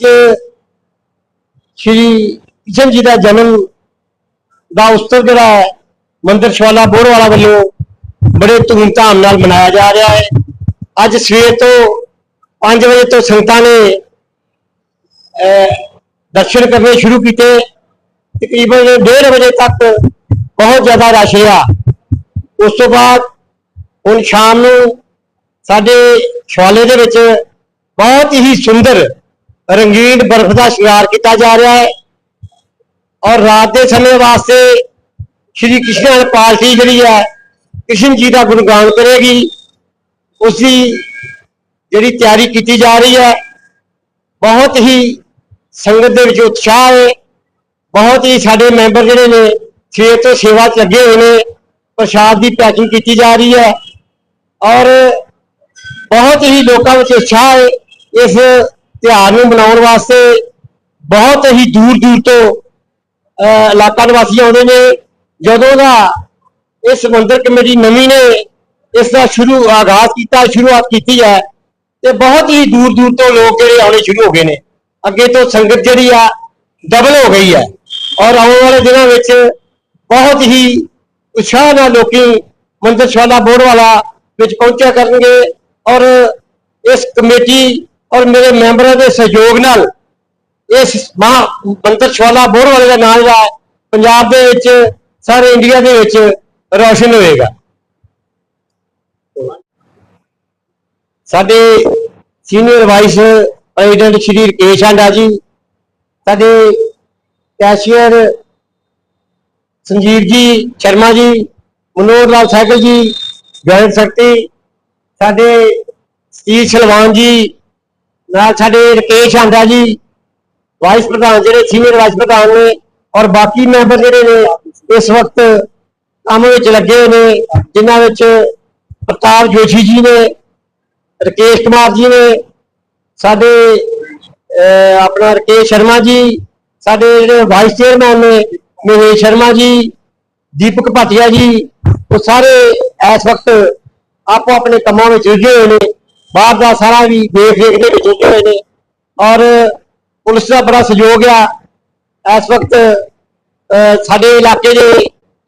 ਅੱਜ ਸ਼੍ਰੀ ਕਿਸ਼ਨ ਜੀ ਦਾ ਜਨਮ ਦਾ ਉਤਸਵ ਜਿਹੜਾ ਹੈ ਮੰਦਿਰ ਸ਼ਵਾਲਾ ਬੋੜਵਾਲਾ ਵੱਲੋਂ ਬੜੇ ਧੂਮਧਾਮ ਨਾਲ ਮਨਾਇਆ ਜਾ ਰਿਹਾ ਹੈ ਅੱਜ ਸਵੇਰ ਤੋਂ 5 ਵਜੇ ਤੋਂ ਸੰਗਤਾਂ ਨੇ ਅਹ, ਦਰਸ਼ਨ ਕਰਨੇ ਸ਼ੁਰੂ ਕੀਤੇ ਤਕਰੀਬਨ 1:30 ਵਜੇ ਤੱਕ ਬਹੁਤ ਜ਼ਿਆਦਾ ਰਸ਼ ਰਿਹਾ ਉਸ ਤੋਂ ਬਾਅਦ ਹੁਣ ਸ਼ਾਮ ਨੂੰ ਸਾਡੇ ਸ਼ਵਾਲੇ ਦੇ ਰੰਗੀਨ ਬਰਫ਼ ਦਾ ਸ਼ਿੰਗਾਰ ਕੀਤਾ ਜਾ ਰਿਹਾ ਹੈ ਔਰ ਰਾਤ ਦੇ ਸਮੇਂ ਵਾਸਤੇ ਸ਼੍ਰੀ ਕ੍ਰਿਸ਼ਨ ਪਾਲਟੀ ਜਿਹੜੀ ਹੈ, ਕ੍ਰਿਸ਼ਨ ਜੀ ਦਾ ਗੁਣਗਾਨ ਕਰੇਗੀ। ਉਸ ਦੀ ਜਿਹੜੀ ਤਿਆਰੀ ਕੀਤੀ ਜਾ ਰਹੀ ਹੈ, ਬਹੁਤ ਹੀ ਸੰਗਤ ਦੇ ਵਿੱਚ ਉਤਸ਼ਾਹ ਹੈ। ਬਹੁਤ ਹੀ ਸਾਡੇ ਮੈਂਬਰ ਜਿਹੜੇ ਨੇ ਛੇ ਤੋਂ ਸੇਵਾ 'ਚ ਲੱਗੇ ਹੋਏ ਨੇ, ਪ੍ਰਸ਼ਾਦ ਦੀ ਪੈਕਿੰਗ ਕੀਤੀ ਜਾ ਰਹੀ ਹੈ। ਔਰ ਬਹੁਤ ਹੀ ਲੋਕਾਂ ਵਿੱਚ ਉਤਸ਼ਾਹ ਹੈ। ਇਸ ਤਿਉਹਾਰ ਨੂੰ ਮਨਾਉਣ ਵਾਸਤੇ ਬਹੁਤ ਹੀ ਦੂਰ ਦੂਰ ਤੋਂ ਇਲਾਕਾ ਨਿਵਾਸੀ ਆਉਂਦੇ ਨੇ। ਜਦੋਂ ਦਾ ਇਸ ਮੰਦਿਰ ਕਮੇਟੀ ਨਵੀਂ ਨੇ, ਇਸ ਦਾ ਸ਼ੁਰੂ ਆਗਾਜ਼ ਕੀਤਾ, ਸ਼ੁਰੂਆਤ ਕੀਤੀ ਹੈ ਤੇ ਬਹੁਤ ਹੀ ਦੂਰ ਦੂਰ ਤੋਂ ਲੋਕ ਜਿਹੜੇ ਆਉਣੇ ਸ਼ੁਰੂ ਹੋ ਗਏ ਨੇ। ਅੱਗੇ ਤੋਂ ਸੰਗਤ ਜਿਹੜੀ ਆ ਡਬਲ ਹੋ ਗਈ ਹੈ। ਔਰ ਆਉਣ ਵਾਲੇ ਦਿਨਾਂ ਵਿੱਚ ਬਹੁਤ ਹੀ ਉਤਸ਼ਾਹ ਨਾਲ ਲੋਕੀ ਮੰਦਰ ਸ਼ਾਲਾ ਬੋਰਡ ਵਾਲਾ ਵਿੱਚ ਪਹੁੰਚਿਆ ਕਰਨਗੇ। ਔਰ ਇਸ ਕਮੇਟੀ ਔਰ ਮੇਰੇ ਮੈਂਬਰਾਂ ਦੇ ਸਹਿਯੋਗ ਨਾਲ ਇਸ ਮਹਾ ਮੰਤਰ ਸ਼ਵਾਲਾ ਬੋਰ ਵਾਲੇ ਦਾ ਨਾਮ ਜਿਹੜਾ ਪੰਜਾਬ ਦੇ ਵਿੱਚ, ਸਾਰੇ ਇੰਡੀਆ ਦੇ ਵਿੱਚ ਰੌਸ਼ਨ ਹੋਏਗਾ। ਸਾਡੇ senior vice president Shri Rakesh Anda ji, ਸਾਡੇ ਕੈਸ਼ੀਅਰ ਸੰਜੀਵ ਜੀ, ਸ਼ਰਮਾ ਜੀ, ਮਨੋਹਰ ਲਾਲ ਸਾਈਕਲ ਜੀ, ਜੋਇੰਟ ਸਕਤੀ ਸਾਡੇ ਸਤੀਸ਼ ਸਲਵਾਨ ਜੀ ਨਾਲ ਸਾਡੇ ਰਕੇਸ਼ ਆਂਡਾ ਜੀ ਵਾਈਸ ਪ੍ਰਧਾਨ ਜਿਹੜੇ ਸੀਨੀਅਰ ਵਾਈਸ ਪ੍ਰਧਾਨ ਨੇ ਔਰ ਬਾਕੀ ਮੈਂਬਰ ਜਿਹੜੇ ਨੇ, ਇਸ ਵਕਤ ਕੰਮ ਵਿੱਚ ਲੱਗੇ ਹੋਏ ਨੇ, ਜਿਨ੍ਹਾਂ ਵਿੱਚ ਪ੍ਰਤਾਪ ਜੋਸ਼ੀ ਜੀ ਨੇ, ਰਕੇਸ਼ ਕੁਮਾਰ ਜੀ ਨੇ, ਸਾਡੇ ਆਪਣਾ ਰਕੇਸ਼ ਸ਼ਰਮਾ ਜੀ, ਸਾਡੇ ਜਿਹੜੇ ਵਾਈਸ ਚੇਅਰਮੈਨ ਨੇ, ਮਹੇਸ਼ ਸ਼ਰਮਾ ਜੀ, ਦੀਪਕ ਭਾਟੀਆ ਜੀ, ਉਹ ਸਾਰੇ ਇਸ ਵਕਤ ਆਪੋ ਆਪਣੇ ਕੰਮਾਂ ਵਿੱਚ ਰੁੱਝੇ ਹੋਏ ਨੇ। ਬਾਹਰ ਦਾ ਸਾਰਾ ਵੀ ਦੇਖ ਰੇਖ ਦੇ ਵਿੱਚ ਰੁੱਝੇ ਹੋਏ ਨੇ। ਔਰ ਪੁਲਿਸ ਦਾ ਬੜਾ ਸਹਿਯੋਗ ਆ। ਇਸ ਵਕਤ ਸਾਡੇ ਇਲਾਕੇ ਦੇ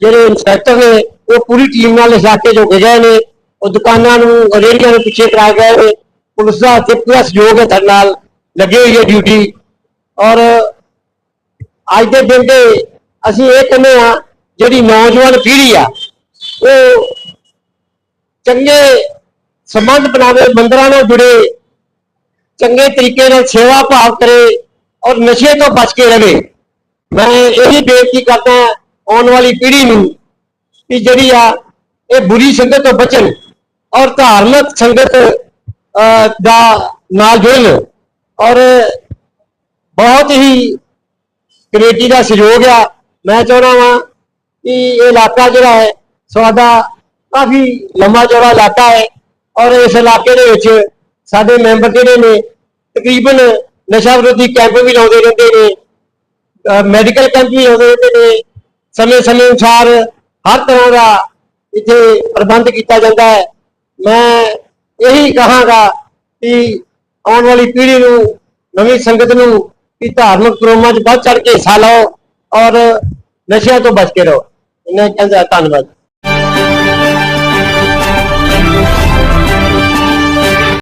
ਜਿਹੜੇ ਇੰਸਪੈਕਟਰ ਨੇ, ਉਹ ਪੂਰੀ ਟੀਮ ਨਾਲ ਇਲਾਕੇ 'ਚ ਗਏ ਨੇ। ਉਹ ਦੁਕਾਨਾਂ ਨੂੰ, ਰੇਹੜੀਆਂ ਨੂੰ ਪਿੱਛੇ ਕਰਾ ਗਏ ਨੇ। ਪੁਲਿਸ ਦਾ ਤੇ ਪੂਰਾ ਸਹਿਯੋਗ ਹੈ ਸਾਡੇ ਨਾਲ। ਲੱਗੀ ਹੋਈ ਹੈ ਡਿਊਟੀ ਔਰ ਅੱਜ ਦੇ ਦਿਨ ਦੇ ਅਸੀਂ ਇਹ ਕਹਿੰਦੇ ਆ ਜਿਹੜੀ ਨੌਜਵਾਨ ਪੀੜ੍ਹੀ ਆ, ਉਹ ਚੰਗੇ ਸੰਬੰਧ ਬਣਾਵੇ, ਮੰਦਰਾਂ ਨਾਲ ਜੁੜੇ, ਚੰਗੇ ਤਰੀਕੇ ਨਾਲ ਸੇਵਾ ਭਾਵ ਕਰੇ ਔਰ ਨਸ਼ੇ ਤੋਂ ਬਚ ਕੇ ਰਹੇ ਮੈਂ ਇਹੀ ਬੇਨਤੀ ਕਰਦਾ ਆਉਣ ਵਾਲੀ ਪੀੜ੍ਹੀ ਨੂੰ ਕਿ ਜਿਹੜੀ ਆ, ਇਹ ਬੁਰੀ ਸੰਗਤ ਤੋਂ ਬਚਣ ਔਰ ਧਾਰਮਿਕ ਸੰਗਤ ਦਾ ਨਾਲ ਜੁੜਨ ਔਰ ਬਹੁਤ ਹੀ ਕਮੇਟੀ ਦਾ ਸਹਿਯੋਗ ਆ। ਮੈਂ ਚਾਹੁੰਦਾ ਵਾਂ ਕਿ ਇਹ ਇਲਾਕਾ ਜਿਹੜਾ ਹੈ, ਸਾਡਾ ਕਾਫੀ ਲੰਮਾ ਚੌੜਾ ਇਲਾਕਾ ਹੈ। ਔਰ ਇਸ ਇਲਾਕੇ ਦੇ ਵਿੱਚ ਸਾਡੇ ਮੈਂਬਰ ਜਿਹੜੇ ਨੇ, ਤਕਰੀਬਨ ਨਸ਼ਾ ਵਿਰੋਧੀ ਕੈਂਪ ਵੀ ਲਾਉਂਦੇ ਰਹਿੰਦੇ ਨੇ ਮੈਡੀਕਲ ਕੈਂਪ ਵੀ ਲਾਉਂਦੇ ਰਹਿੰਦੇ ਨੇ। ਸਮੇਂ ਸਮੇਂ ਅਨੁਸਾਰ ਹਰ ਤਰ੍ਹਾਂ ਦਾ ਇੱਥੇ ਪ੍ਰਬੰਧ ਕੀਤਾ ਜਾਂਦਾ ਹੈ। ਮੈਂ ਇਹੀ ਕਹਾਂਗਾ ਕਿ ਆਉਣ ਵਾਲੀ ਪੀੜ੍ਹੀ ਨੂੰ ਨਵੀਂ ਸੰਗਤ ਨੂੰ ਕਿ ਧਾਰਮਿਕ ਪ੍ਰੋਗਰਾਮਾਂ 'ਚ ਵੱਧ ਚੜ ਕੇ ਹਿੱਸਾ ਲਓ ਔਰ ਨਸ਼ਿਆਂ ਤੋਂ ਬਚ ਕੇ ਰਹੋ। ਇਹਨਾਂ ਕਹਿੰਦਾ, ਧੰਨਵਾਦ।